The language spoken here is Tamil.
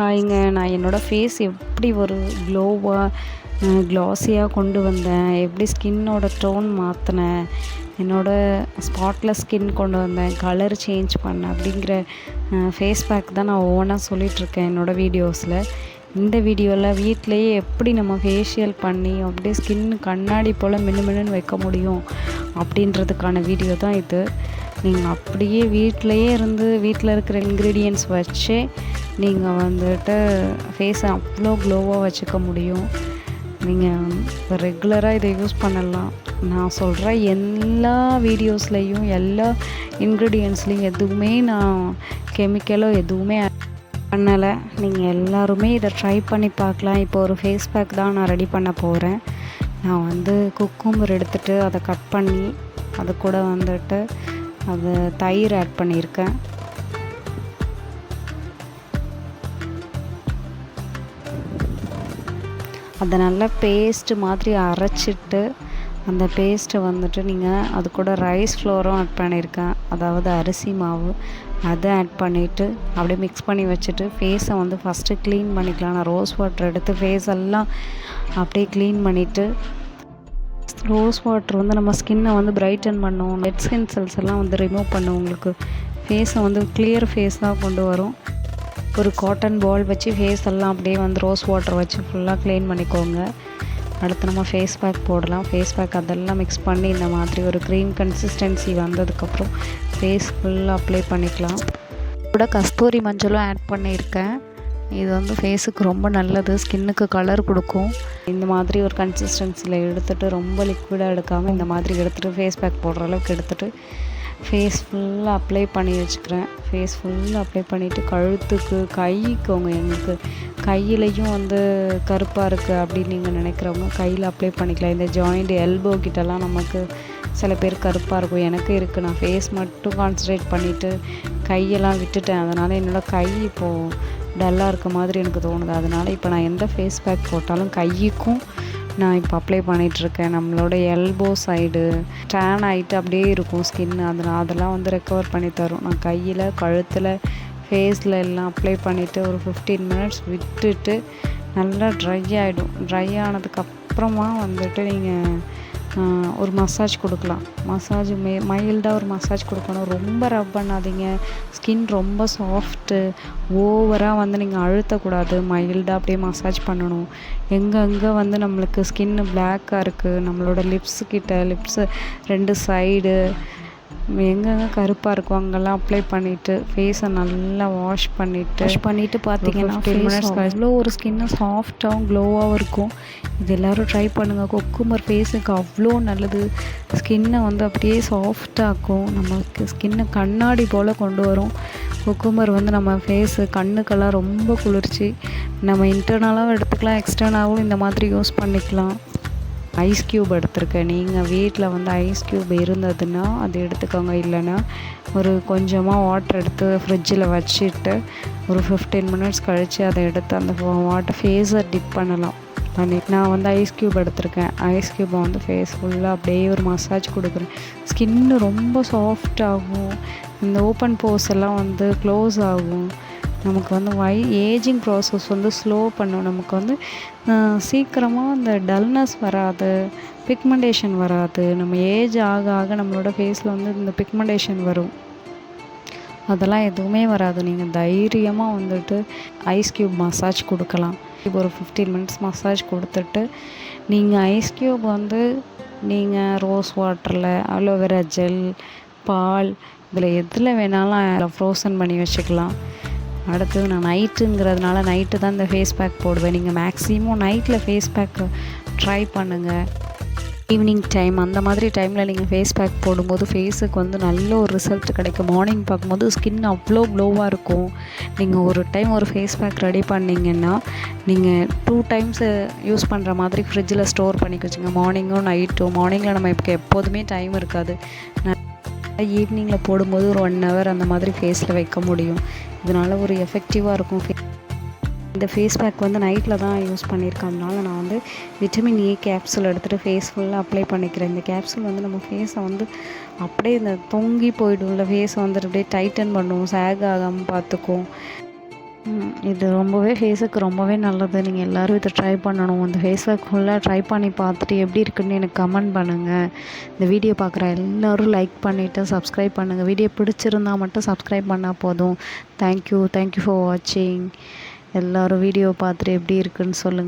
ஹாய்ங்க நான் என்னோடய ஃபேஸ் எப்படி ஒரு க்ளோவாக க்ளாஸியாக கொண்டு வந்தேன்? எப்படி ஸ்கின்னோட டோன் மாற்றினேன் என்னோடய ஸ்பாட்லெஸ் ஸ்கின் கொண்டு வந்தேன். கலர் சேஞ்ச் பண்ணேன் அப்படிங்கிற ஃபேஸ் பேக் தான் நான் ஓனாக சொல்லிகிட்ருக்கேன் என்னோடய வீடியோஸில் இந்த வீடியோவில் வீட்டிலையே எப்படி நம்ம ஃபேஷியல் பண்ணி அப்படியே ஸ்கின் கண்ணாடி போல் மின்னு மின்னுன்னு வைக்க முடியும் அப்படின்றதுக்கான வீடியோ தான் இது. நீங்கள் அப்படியே வீட்டிலையே இருந்து வீட்டில் இருக்கிற இன்க்ரீடியன்ஸ் வச்சு நீங்கள் வந்துட்டு ஃபேஸை அவ்வளோ க்ளோவாக வச்சுக்க முடியும். நீங்கள் ரெகுலராக இதை யூஸ் பண்ணலாம். நான் சொல்கிற எல்லா வீடியோஸ்லேயும் எல்லா இன்க்ரீடியன்ஸ்லேயும் எதுவுமே நான் கெமிக்கலோ எதுவுமே பண்ணலை. நீங்கள் எல்லாருமே இதை ட்ரை பண்ணி பார்க்கலாம். இப்போ ஒரு ஃபேஸ் பேக் தான் நான் ரெடி பண்ண போகிறேன் நான் வந்து குக்கும்பர் எடுத்துகிட்டு அதை கட் பண்ணி அது கூட வந்துட்டு அது தயிர் ஆட் பண்ணியிருக்கேன். அதை நல்லா பேஸ்ட்டு மாதிரி அரைச்சிட்டு அந்த பேஸ்ட்டை வந்துட்டு நீங்கள் அது கூட ரைஸ் ஃப்ளோரும் ஆட் பண்ணியிருக்கேன். அதாவது அரிசி மாவு அதை ஆட் பண்ணிவிட்டு அப்படியே மிக்ஸ் பண்ணி வச்சுட்டு ஃபேஸை வந்து ஃபஸ்ட்டு க்ளீன் பண்ணிக்கலாம். நான் ரோஸ் வாட்டர் எடுத்து ஃபேஸ் எல்லாம் அப்படியே க்ளீன் பண்ணிவிட்டு ரோஸ் வாட்டர் வந்து நம்ம ஸ்கின்னை வந்து பிரைட்டன் பண்ணும். டெட் ஸ்கின் செல்ஸ் எல்லாம் வந்து ரிமூவ் பண்ணும் உங்களுக்கு. ஃபேஸை வந்து கிளியர் ஃபேஸ் தான் கொண்டு வரும். ஒரு காட்டன் பால் வச்சு ஃபேஸ் எல்லாம் அப்படியே வந்து ரோஸ் வாட்டர் வச்சு ஃபுல்லாக க்ளீன் பண்ணிக்கோங்க. அடுத்து நம்ம ஃபேஸ் பேக் போடலாம். ஃபேஸ் பேக் அதெல்லாம் மிக்ஸ் பண்ணி இந்த மாதிரி ஒரு க்ரீம் கன்சிஸ்டன்சி வந்ததுக்கப்புறம் ஃபேஸ் ஃபுல்லாக அப்ளை பண்ணிக்கலாம். கூட கஸ்தூரி மஞ்சளும் ஆட் பண்ணியிருக்கேன். இது வந்து ஃபேஸுக்கு ரொம்ப நல்லது ஸ்கின்னுக்கு கலர் கொடுக்கும். இந்த மாதிரி ஒரு கன்சிஸ்டன்சியில் எடுத்துகிட்டு ரொம்ப லிக்விடாக எடுக்காமல் இந்த மாதிரி எடுத்துகிட்டு ஃபேஸ் பேக் போடுற அளவுக்கு எடுத்துகிட்டு ஃபேஸ் ஃபுல்லாக அப்ளை பண்ணி வச்சுக்கிறேன். ஃபேஸ் ஃபுல்லாக அப்ளை பண்ணிவிட்டு கழுத்துக்கு கைக்குங்க எங்களுக்கு கையிலையும் வந்து கருப்பாக இருக்குது அப்படின்னு நீங்கள் நினைக்கிறவங்க கையில் அப்ளை பண்ணிக்கலாம். இந்த ஜாயிண்ட் எல்போ கிட்டலாம் நமக்கு சில பேர் கருப்பாக இருக்கும். எனக்கு இருக்குது நான் ஃபேஸ் மட்டும் கான்சன்ட்ரேட் பண்ணிவிட்டு கையெல்லாம் விட்டுட்டேன். அதனால் என்னோடய கை இப்போது டல்லாக இருக்க மாதிரி எனக்கு தோணுது. அதனால் இப்போ நான் எந்த ஃபேஸ் பேக் போட்டாலும் கைக்கும் நான் இப்போ அப்ளை பண்ணிகிட்ருக்கேன் நம்மளோட எல்போ சைடு டேன் ஆகிட்டு அப்படியே இருக்கும் ஸ்கின் அதெல்லாம் அதெல்லாம் வந்து ரெக்கவர் பண்ணி தரும். நான் கையில் கழுத்தில் ஃபேஸில் எல்லாம் அப்ளை பண்ணிவிட்டு ஒரு ஃபிஃப்டீன் மினிட்ஸ் விட்டுட்டு நல்லா ட்ரை ஆகிடும் ட்ரை ஆனதுக்கப்புறமா வந்துட்டு நீங்கள் ஒரு மசாஜ் கொடுக்கலாம். மசாஜ் மே மைல்டாக ஒரு மசாஜ் கொடுக்கணும். ரொம்ப ரப் பண்ணாதீங்க. ஸ்கின் ரொம்ப சாஃப்ட்டு ஓவராக வந்து நீங்கள் அழுத்தக்கூடாது. மைல்டாக அப்படியே மசாஜ் பண்ணணும். எங்கெங்கே வந்து நம்மளுக்கு ஸ்கின்னு பிளாக்காக இருக்குது நம்மளோட லிப்ஸ் கிட்ட லிப்ஸு ரெண்டு சைடு எங்கெங்கே கருப்பாக இருக்கும் அங்கெல்லாம் அப்ளை பண்ணிவிட்டு ஃபேஸை நல்லா வாஷ் பண்ணிவிட்டு வாஷ் பண்ணிவிட்டு பார்த்தீங்கன்னா அவ்வளோ ஒரு ஸ்கின்னு சாஃப்டாகவும் க்ளோவாகவும் இருக்கும். இது எல்லோரும் ட்ரை பண்ணுங்கள் கொக்குமர் ஃபேஸுக்கு அவ்வளோ நல்லது. ஸ்கின்னை வந்து அப்படியே சாஃப்டாக்கும் நமக்கு ஸ்கின்னை கண்ணாடி போல் கொண்டு வரும். குக்குமர் வந்து நம்ம ஃபேஸு கண்ணுக்கெல்லாம் ரொம்ப குளிர்ச்சி. நம்ம இன்டர்னலாகவும் எடுத்துக்கலாம் எக்ஸ்டர்னலாகவும் இந்த மாதிரி யூஸ் பண்ணிக்கலாம். ஐஸ் க்யூப் எடுத்திருக்கேன். நீங்கள் வீட்டில் வந்து ஐஸ் க்யூப் இருந்ததுன்னா அது எடுத்துக்கோங்க. இல்லைன்னா ஒரு கொஞ்சமாக வாட்டர் எடுத்து ஃப்ரிட்ஜில் வச்சுட்டு ஒரு ஃபிஃப்டீன் மினிட்ஸ் கழித்து அதை எடுத்து அந்த வாட்டர் ஃபேஸை டிப் பண்ணலாம். பண்ணி நான் வந்து ஐஸ் க்யூப் எடுத்திருக்கேன். ஐஸ் க்யூப்பை வந்து ஃபேஸ் ஃபுல்லாக அப்படியே ஒரு மசாஜ் கொடுக்குறேன். ஸ்கின்னு ரொம்ப சாஃப்ட் ஆகும். இந்த ஓப்பன் போஸ் எல்லாம் வந்து க்ளோஸ் ஆகும். நமக்கு வந்து வை ஏஜிங் ப்ராசஸ் வந்து ஸ்லோ பண்ணும். நமக்கு வந்து சீக்கிரமாக அந்த டல்னஸ் வராது பிக்மெண்டேஷன் வராது. நம்ம ஏஜ் ஆக ஆக நம்மளோட ஃபேஸில் வந்து இந்த பிக்மெண்டேஷன் வரும். அதெல்லாம் எதுவுமே வராது. நீங்கள் தைரியமாக வந்துட்டு ஐஸ் க்யூப் மசாஜ் கொடுக்கலாம். இப்போ ஒரு ஃபிஃப்டீன் மினிட்ஸ் மசாஜ் கொடுத்துட்டு நீங்கள் ஐஸ் க்யூப் வந்து நீங்கள் ரோஸ் வாட்டரில் அலோவேரா ஜெல் பால் இதில் எதில் வேணாலும் ஃப்ரோசன் பண்ணி வச்சுக்கலாம். அடுத்தது நான் நைட்டுங்கிறதுனால நைட்டு தான் இந்த ஃபேஸ் பேக் போடுவேன். நீங்கள் மேக்ஸிமம் நைட்டில் ஃபேஸ் பேக் ட்ரை பண்ணுங்கள் ஈவினிங் டைம் அந்த மாதிரி டைமில் நீங்கள் ஃபேஸ் பேக் போடும்போது ஃபேஸுக்கு வந்து நல்ல ஒரு ரிசல்ட் கிடைக்கும். மார்னிங் பார்க்கும்போது ஸ்கின் அவ்வளோ க்ளோவாக இருக்கும். நீங்கள் ஒரு டைம் ஒரு ஃபேஸ் பேக் ரெடி பண்ணிங்கன்னா நீங்கள் டூ டைம்ஸ் யூஸ் பண்ணுற மாதிரி ஃப்ரிட்ஜில் ஸ்டோர் பண்ணி வச்சுங்க. மார்னிங்கும் நைட்டும் மார்னிங்கில் நம்ம இப்போ எப்போதுமே டைம் இருக்காது. ஈவினிங்கில் போடும்போது ஒரு ஒன் ஹவர் அந்த மாதிரி ஃபேஸில் வைக்க முடியும். இதனால் ஒரு எஃபெக்டிவாக இருக்கும். ஃபே இந்த ஃபேஸ் பேக் வந்து நைட்டில் தான் யூஸ் பண்ணியிருக்கேன் அதனால நான் வந்து விட்டமின் ஏ கேப்சூல் எடுத்துகிட்டு ஃபேஸ் ஃபுல்லாக அப்ளை பண்ணிக்கிறேன். இந்த கேப்சூல் வந்து நம்ம ஃபேஸை வந்து அப்படியே இந்த தொங்கி இல்லை ஃபேஸை வந்துட்டு அப்படியே டைட்டன் பண்ணுவோம். சேக் ஆகாமல் பார்த்துக்கும் இது ரொம்பவே ஃபேஸுக்கு ரொம்பவே நல்லது. நீங்கள் எல்லோரும் இதை ட்ரை பண்ணணும். இந்த ஃபேஸ் பேக் ஃபுல்லாக ட்ரை பண்ணி பார்த்துட்டு எப்படி இருக்குன்னு எனக்கு கமெண்ட் பண்ணுங்கள் இந்த வீடியோ பார்க்குற எல்லோரும் லைக் பண்ணிவிட்டு சப்ஸ்கிரைப் பண்ணுங்கள் வீடியோ பிடிச்சிருந்தா மட்டும் சப்ஸ்கிரைப் பண்ணால் போதும். தேங்க்யூ தேங்க்யூ ஃபார் வாட்சிங் எல்லோரும் வீடியோ பார்த்துட்டு எப்படி இருக்குன்னு சொல்லுங்கள்